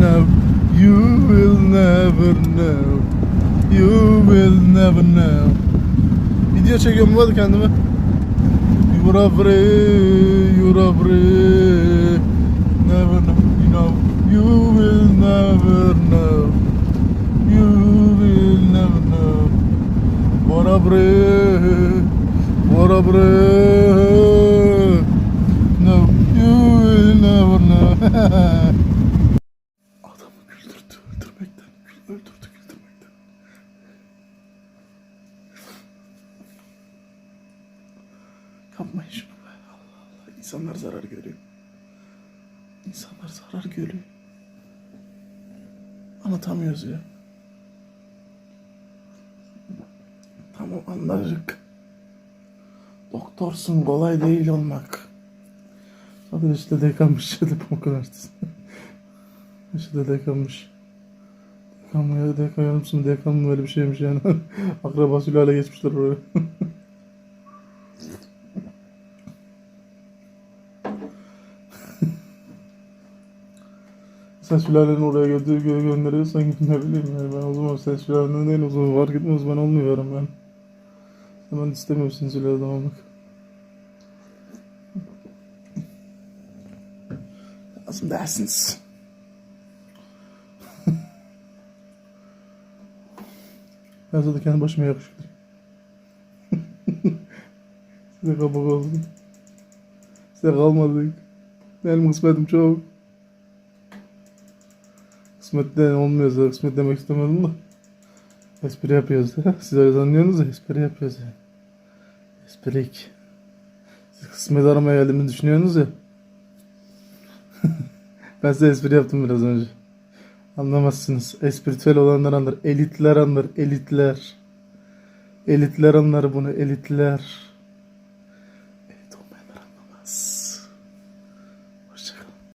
know. You will never know. You will never know. Video çekiyorum arada kendime. Free, you are free. Never know, you know. You will never know. You will never know. What a breath, what Yapmayın şunu be. Allah Allah. İnsanlar zarar görüyor. İnsanlar zarar görüyor. Anlatamıyoruz ya. Tamam anladık. Doktorsun kolay değil olmak. Zaten işte dekanmış işte pamuk artist. işte dekanmış. Dekan mı ya dekan yanımsın dekan mı böyle bir şeymiş yani. Akrabasıyla hale geçmişler oraya. Sen sülalenin oraya götür gö gönderiyorsan ne bileyim yani ben o zaman sen sülalenden değil o zaman fark etmez ben olmuyorum ben. Ben istemiyorsun sülaleden olmak. Lazım dersiniz. ben zaten kendi başıma yakışıklı. Size kabuk olsun. Size kalmadık. Benim kısmetim çok. Kısmetten olmuyor. Kısmet demek istemedim de. Espri yapıyoruz da. Siz öyle anlıyorsunuz ya. Espri yapıyoruz ya. Esprik. Siz kısmet aramaya geldiğimi düşünüyorsunuz ya. ben size espri yaptım biraz önce. Anlamazsınız. Espritüel olanlar anlar. Elitler anlar. Elitler. Elitler anlar bunu. Elitler.